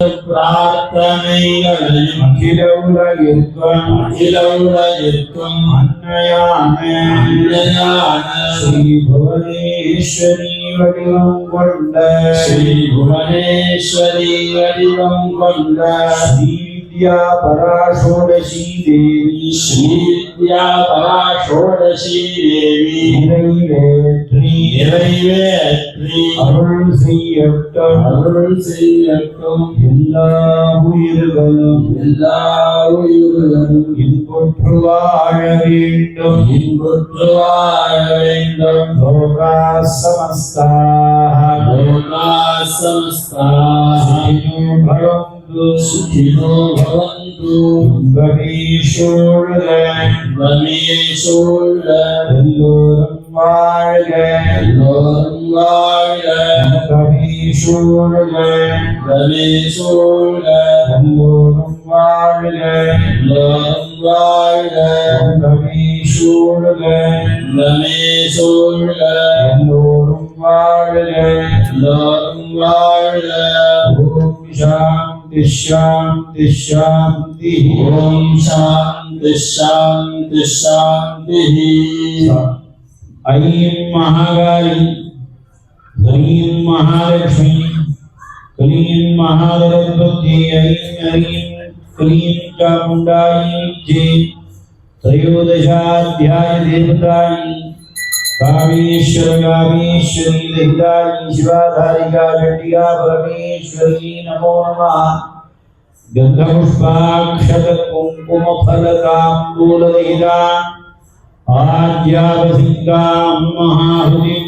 பிரார்த்தனைகளையும் அகில உலகிற்கும் அகில உலகிற்கும் அன்னையான ஸ்ரீ புவனேஸ்வரி வடிவம் கொண்ட. ஸ்ரீ புவனேஸ்வரி வடிவம் கொண்ட. ஸ்ரீ வித்யா பராஷோடசி தேவி ஸ்ரீ வித்யா பராஷோடசி தேவி நிறைவேற்றி நிறைவேற்றி அருள் செய்யட்டும் அருள் செய்யட்டும் எல்லா உயிர்களும் எல்லா உயிர்களும் இன்புற்று வாழ வேண்டும் இன்புற்று வாழ வேண்டும் லோகா சமஸ்தா லோகா சமஸ்தாः பவந்து சுகினோ பவந்து இன்பமீசூழல ரமேஷோழ எல்லோரும் வாழ்க எல்லோரும் வாழ இன்பமீசூழல ரமேஷோழ எல்லோரும் வாழ்க எல்லோரும் வாழ இன்பமீசூழல ரமேஷோழ शांति शांति शांति ओम शांति शांति शांति ऐं महाकाली ह्रीं महालक्ष्मी क्लीं महादरस्वती ऐं ह्रीं क्लीं चामुण्डायी चे त्रयोदशाध्याय देवतायी कामेश्वर कामेश्वरी ललितायै शिवाधारिका चण्डिका परमेश्वरी नमो नमः गन्धपुष्पाक्षतकुङ्कुमफलकाम्बूलदहिता आद्यावसिकां महाहुतिं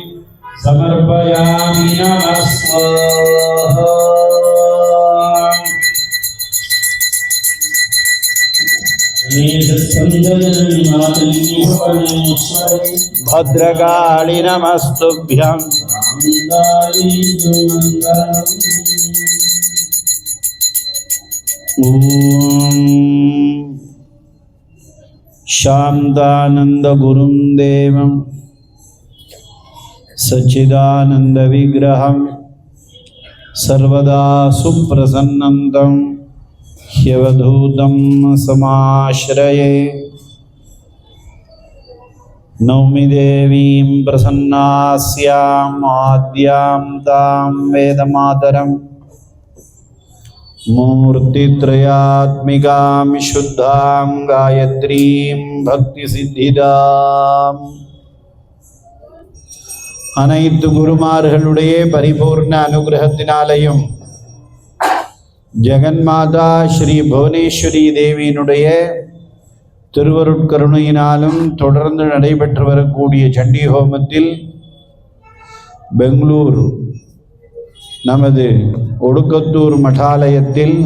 समर्पयामि नमः भद्रकाळि भद्रकाली नमस्तुभ्यं शान्तानन्दगुरुं देवं सच्चिदानन्दविग्रहं सर्वदा सुप्रसन्नन्तम् ह्यवधूतं समाश्रये नौमि देवीं प्रसन्नास्याम् आद्यां तां वेदमातरम् मूर्तित्रयात्मिकां शुद्धां गायत्रीं भक्तिसिद्धिदाम् அனைத்து குருமார்களுடைய பரிபூர்ண அனுகிரகத்தினாலையும் ஜெகன்மாதா ஸ்ரீ புவனேஸ்வரி தேவியினுடைய திருவருட்கருணையினாலும் தொடர்ந்து நடைபெற்று வரக்கூடிய சண்டி ஹோமத்தில் பெங்களூர் நமது ஒடுக்கத்தூர் மடாலயத்தில்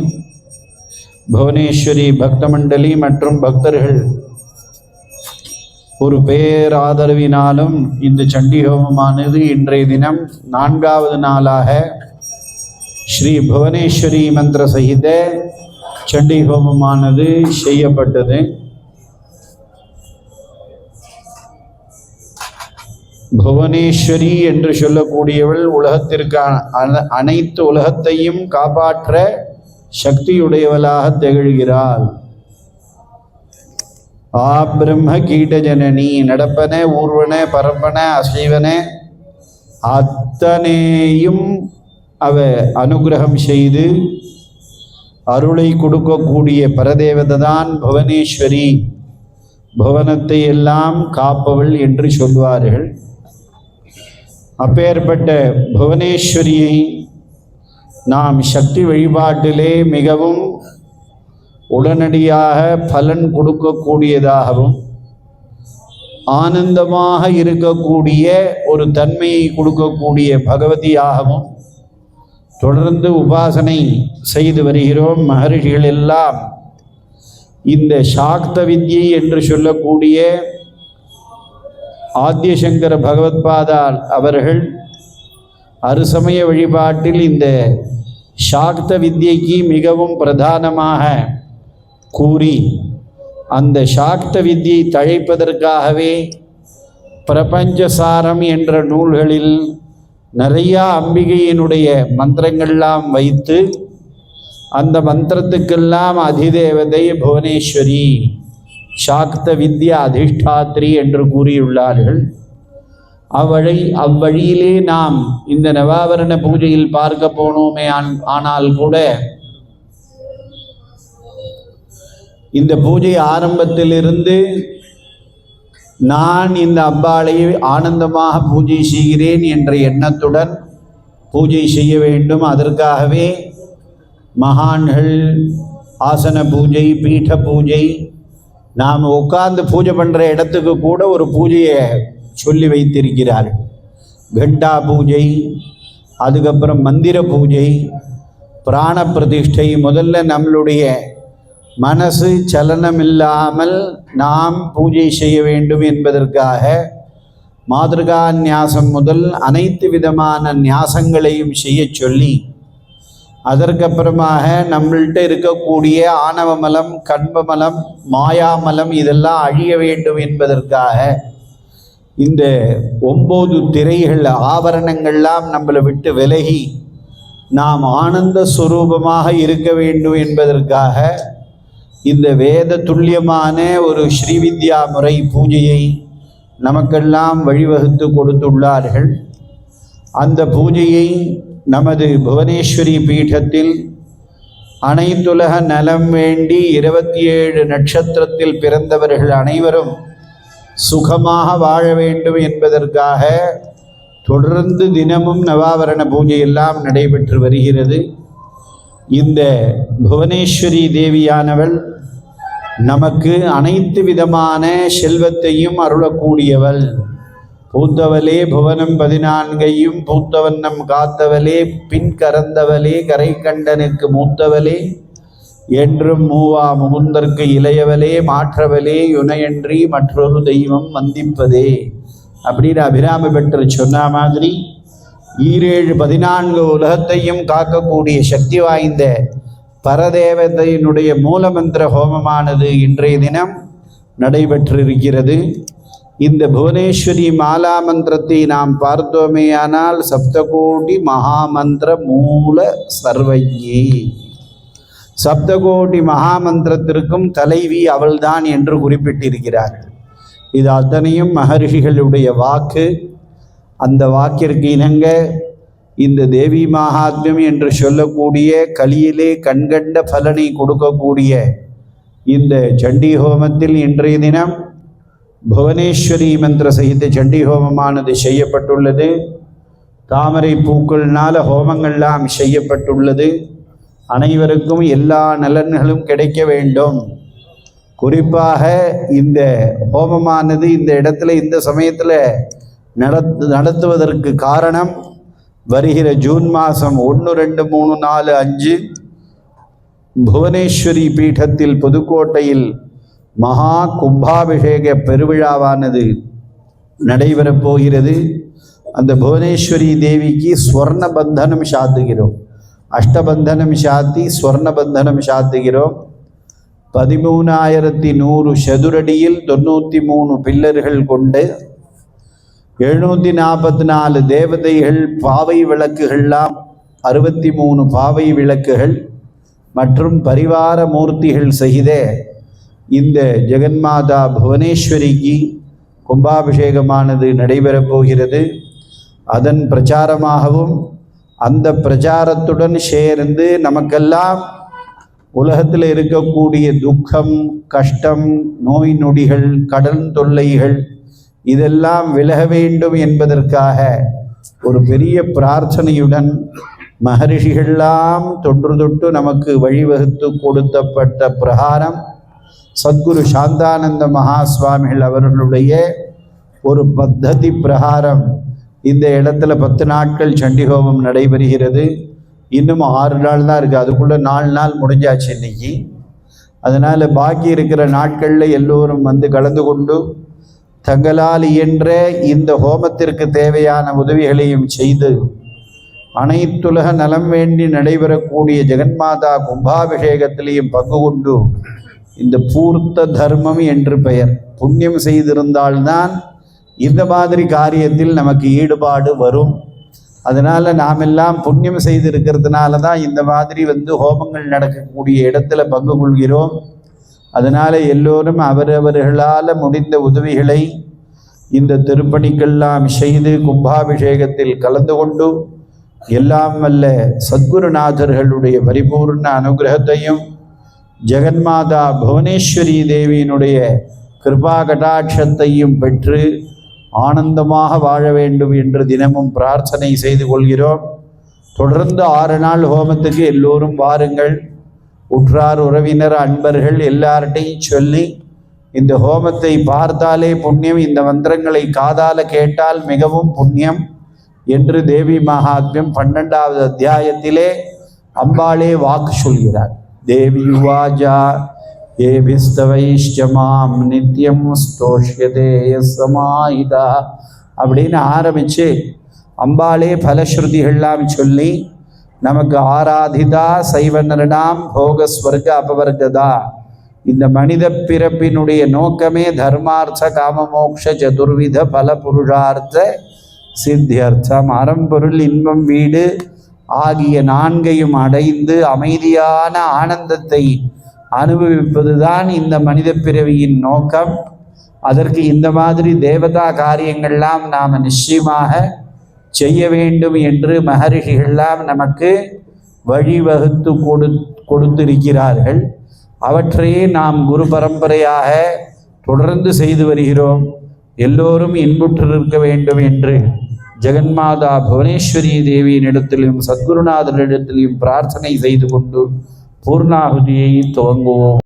புவனேஸ்வரி பக்த மண்டலி மற்றும் பக்தர்கள் ஒரு பேராதரவினாலும் இந்த சண்டி ஹோமமானது இன்றைய தினம் நான்காவது நாளாக ஸ்ரீ புவனேஸ்வரி மந்திர சகித சண்டி ஹோமமானது செய்யப்பட்டது. புவனேஸ்வரி என்று சொல்லக்கூடியவள் உலகத்திற்கான அனைத்து உலகத்தையும் காப்பாற்ற சக்தியுடையவளாக திகழ்கிறாள். ஆ பிரம்ம கீட்டஜனனி நடப்பன ஊர்வன பரப்பன அசைவன அத்தனையும் அவ அனுகிரகம் செய்து அருளை கொடுக்கக்கூடிய பரதேவதை தான் புவனேஸ்வரி. புவனத்தை எல்லாம் காப்பவள் என்று சொல்வார்கள். அப்பேற்பட்ட புவனேஸ்வரியை நாம் சக்தி வழிபாட்டிலே மிகவும் உடனடியாக பலன் கொடுக்கக்கூடியதாகவும் ஆனந்தமாக இருக்கக்கூடிய ஒரு தன்மையை கொடுக்கக்கூடிய பகவதியாகவும் தொடர்ந்து உபாசனை செய்து வருகிறோம் மகரிஷிகள் எல்லாம் இந்த சாக்த வித்யை என்று சொல்லக்கூடிய ஆத்யசங்கர பகவத்பாதால் அவர்கள் அருசமய வழிபாட்டில் இந்த சாக்த வித்யைக்கு மிகவும் பிரதானமாக கூறி அந்த சாக்த வித்யை தழைப்பதற்காகவே பிரபஞ்சசாரம் என்ற நூல்களில் நிறையா அம்பிகையினுடைய மந்திரங்கள்லாம் வைத்து அந்த மந்திரத்துக்கெல்லாம் அதிதேவதை புவனேஸ்வரி சாக்த வித்யா அதிஷ்டாத்ரி என்று கூறியுள்ளார்கள். அவ்வழி அவ்வழியிலே நாம் இந்த நவாவரண பூஜையில் பார்க்க போனோமே ஆன்- ஆனால் கூட இந்த பூஜை ஆரம்பத்திலிருந்து நான் இந்த அம்பாளை ஆனந்தமாக பூஜை செய்கிறேன் என்ற எண்ணத்துடன் பூஜை செய்ய வேண்டும். அதற்காகவே மகான்கள் ஆசன பூஜை பீட பூஜை நாம் உட்கார்ந்து பூஜை பண்ணுற இடத்துக்கு கூட ஒரு பூஜையை சொல்லி வைத்திருக்கிறார்கள் கண்டா பூஜை அதுக்கப்புறம் மந்திர பூஜை பிராண பிரதிஷ்டை முதல்ல நம்மளுடைய மனசு சலனம் இல்லாமல் நாம் பூஜை செய்ய வேண்டும் என்பதற்காக மாதிருகா நியாசம் முதல் அனைத்து விதமான நியாசங்களையும் செய்யச் சொல்லி அதற்கப்புறமாக நம்மள்கிட்ட இருக்கக்கூடிய ஆணவமலம் கண்பமலம் மாயாமலம் இதெல்லாம் அழிய வேண்டும் என்பதற்காக இந்த ஒம்பது திரைகள் ஆபரணங்கள்லாம் நம்மளை விட்டு விலகி நாம் ஆனந்த சுரூபமாக இருக்க வேண்டும் என்பதற்காக இந்த வேத துல்லியமான ஒரு ஸ்ரீவித்யா முறை பூஜையை நமக்கெல்லாம் வழிவகுத்து கொடுத்துள்ளார்கள். அந்த பூஜையை நமது புவனேஸ்வரி பீடத்தில் அனைத்துலக நலம் வேண்டி இருபத்தி ஏழு நட்சத்திரத்தில் பிறந்தவர்கள் அனைவரும் சுகமாக வாழ வேண்டும் என்பதற்காக தொடர்ந்து தினமும் நவாவரண பூஜை எல்லாம் நடைபெற்று வருகிறது. இந்த புவனேஸ்வரி தேவியானவள் நமக்கு அனைத்து விதமான செல்வத்தையும் அருளக்கூடியவள். பூத்தவளே புவனம் பதினான்கையும் பூத்தவண்ணம் காத்தவளே பின் கறந்தவளே கரை கண்டனுக்கு மூத்தவளே என்றும் மூவா முகுந்தற்கு இளையவளே மாற்றவளே யுனையன்றி மற்றொரு தெய்வம் வந்திப்பதே. அப்படின்னு அபிராம பெற்று சொன்ன மாதிரி ஈரேழு பதினான்கு உலகத்தையும் காக்கக்கூடிய சக்தி வாய்ந்த பரதேவதையினுடைய மூலமந்திர ஹோமமானது இன்றைய தினம் நடைபெற்றிருக்கிறது. இந்த புவனேஸ்வரி மாலா மந்திரத்தை நாம் பார்த்தோமேயானால் சப்தகோடி மகாமந்திர மூல சர்வஜி சப்தகோடி மகாமந்திரத்திற்கும் தலைவி அவள்தான் என்று குறிப்பிட்டிருக்கிறார்கள். இது அத்தனையும் மகர்ஷிகளுடைய வாக்கு. அந்த வாக்கிற்கு இணங்க இந்த தேவி மகாத்மியம் என்று சொல்லக்கூடிய கலியிலே கண்கண்ட பலனை கொடுக்கக்கூடிய இந்த சண்டி ஹோமத்தில் இன்றைய தினம் புவனேஸ்வரி மந்திர சகித சண்டி ஹோமமானது செய்யப்பட்டுள்ளது. தாமரை பூக்கள்னால ஹோமங்கள்லாம் செய்யப்பட்டுள்ளது. அனைவருக்கும் எல்லா நலன்களும் கிடைக்க வேண்டும். குறிப்பாக இந்த ஹோமமானது இந்த இடத்துல இந்த சமயத்தில் நடத்து நடத்துவதற்கு காரணம் வருகிற ஜூன் மாதம் ஒன்று ரெண்டு மூணு நாலு அஞ்சு புவனேஸ்வரி பீடத்தில் புதுக்கோட்டையில் மகா கும்பாபிஷேக பெருவிழாவானது நடைபெறப் போகிறது. அந்த புவனேஸ்வரி தேவிக்கு ஸ்வர்ண பந்தனம் சாத்துகிறோம். அஷ்டபந்தனம் சாத்தி ஸ்வர்ண பந்தனம் சாத்துகிறோம். பதிமூணாயிரத்தி நூறு சதுரடியில் தொண்ணூற்றி மூணு பில்லர்கள் கொண்டு எழுநூற்றி நாற்பத்தி நாலு தேவதைகள் பாவை விளக்குகள்லாம் அறுபத்தி மூணு பாவை விளக்குகள் மற்றும் பரிவார மூர்த்திகள் செய்த இந்த ஜெகன்மாதா புவனேஸ்வரிக்கு கும்பாபிஷேகமானது நடைபெறப் போகிறது. அதன் பிரச்சாரமாகவும் அந்த பிரச்சாரத்துடன் சேர்ந்து நமக்கெல்லாம் உலகத்தில் இருக்கக்கூடிய துக்கம் கஷ்டம் நோய் நொடிகள் கடன் தொல்லைகள் இதெல்லாம் விலக வேண்டும் என்பதற்காக ஒரு பெரிய பிரார்த்தனையுடன் மகரிஷிகள்லாம் தொன்று தொட்டு நமக்கு வழிவகுத்து கொடுத்தப்பட்ட பிரகாரம் சத்குரு சாந்தானந்த மகா சுவாமிகள் அவர்களுடைய ஒரு பத்ததி பிரகாரம் இந்த இடத்துல பத்து நாட்கள் சண்டிகோபம் நடைபெறுகிறது. இன்னும் ஆறு நாள் தான் இருக்குது அதுக்குள்ளே நாலு நாள் முடிஞ்சாச்சு இன்னைக்கு. அதனால் பாக்கி இருக்கிற நாட்களில் எல்லோரும் வந்து கலந்து கொண்டு தங்களால் இயன்ற இந்த ஹோமத்திற்கு தேவையான உதவிகளையும் செய்து அனைத்துலக நலம் வேண்டி நடைபெறக்கூடிய ஜெகன்மாதா கும்பாபிஷேகத்திலேயும் பங்கு கொண்டு இந்த பூர்த்த தர்மம் என்று பெயர். புண்ணியம் செய்திருந்தால்தான் இந்த மாதிரி காரியத்தில் நமக்கு ஈடுபாடு வரும். அதனால் நாமெல்லாம் புண்ணியம் செய்திருக்கிறதுனால தான் இந்த மாதிரி வந்து ஹோமங்கள் நடக்கக்கூடிய இடத்துல பங்கு கொள்கிறோம். அதனால் எல்லோரும் அவரவர்களால் முடிந்த உதவிகளை இந்த திருப்பணிக்கெல்லாம் செய்து கும்பாபிஷேகத்தில் கலந்து கொண்டு எல்லாம் வல்ல சத்குருநாதர்களுடைய பரிபூர்ண அனுகிரகத்தையும் ஜெகன்மாதா புவனேஸ்வரி தேவியினுடைய கிருபா கடாட்சத்தையும் பெற்று ஆனந்தமாக வாழ வேண்டும் என்று தினமும் பிரார்த்தனை செய்து கொள்கிறோம். தொடர்ந்து ஆறு நாள் ஹோமத்துக்கு எல்லோரும் வாருங்கள். உற்றார் உறவினர் அன்பர்கள் எல்லார்ட்டையும் சொல்லி இந்த ஹோமத்தை பார்த்தாலே புண்ணியம் இந்த மந்திரங்களை காதால கேட்டால் மிகவும் புண்ணியம் என்று தேவி மகாத்மியம் பன்னெண்டாவது அத்தியாயத்திலே அம்பாளே வாக்கு சொல்கிறார். தேவி வாஜா ஏபிஸ்தவைஷ்ட மாம் நித்யம் ஸ்தோஷ்யதே சமாஹிதா அப்படின்னு ஆரம்பித்து அம்பாளே பலஸ்ருதிகள்லாம் சொல்லி நமக்கு ஆராதிதா சைவனரிடாம் போக ஸ்வர்க அபவர்கதா. இந்த மனித பிறப்பினுடைய நோக்கமே தர்மார்த்த காமமோக்ஷ சதுர்வித பல புருஷார்த்த சித்தியர்த்தம். அறம்பொருள் இன்பம் வீடு ஆகிய நான்கையும் அடைந்து அமைதியான ஆனந்தத்தை அனுபவிப்பதுதான் இந்த மனித பிறவியின் நோக்கம். அதற்கு இந்த மாதிரி தேவதா காரியங்கள்லாம் நாம் நிச்சயமாக செய்ய வேண்டும் என்று மகரிஷிகள்லாம் நமக்கு வழிவகுத்து கொடு கொடுத்திருக்கிறார்கள். அவற்றையே நாம் குரு பரம்பரையாக தொடர்ந்து செய்து வருகிறோம். எல்லோரும் இன்புற்றிருக்க வேண்டும் என்று ஜெகன்மாதா புவனேஸ்வரி தேவியினிடத்திலும் சத்குருநாதரிடத்திலும் பிரார்த்தனை செய்து கொண்டு பூர்ணாகுதியை துவங்குவோம்.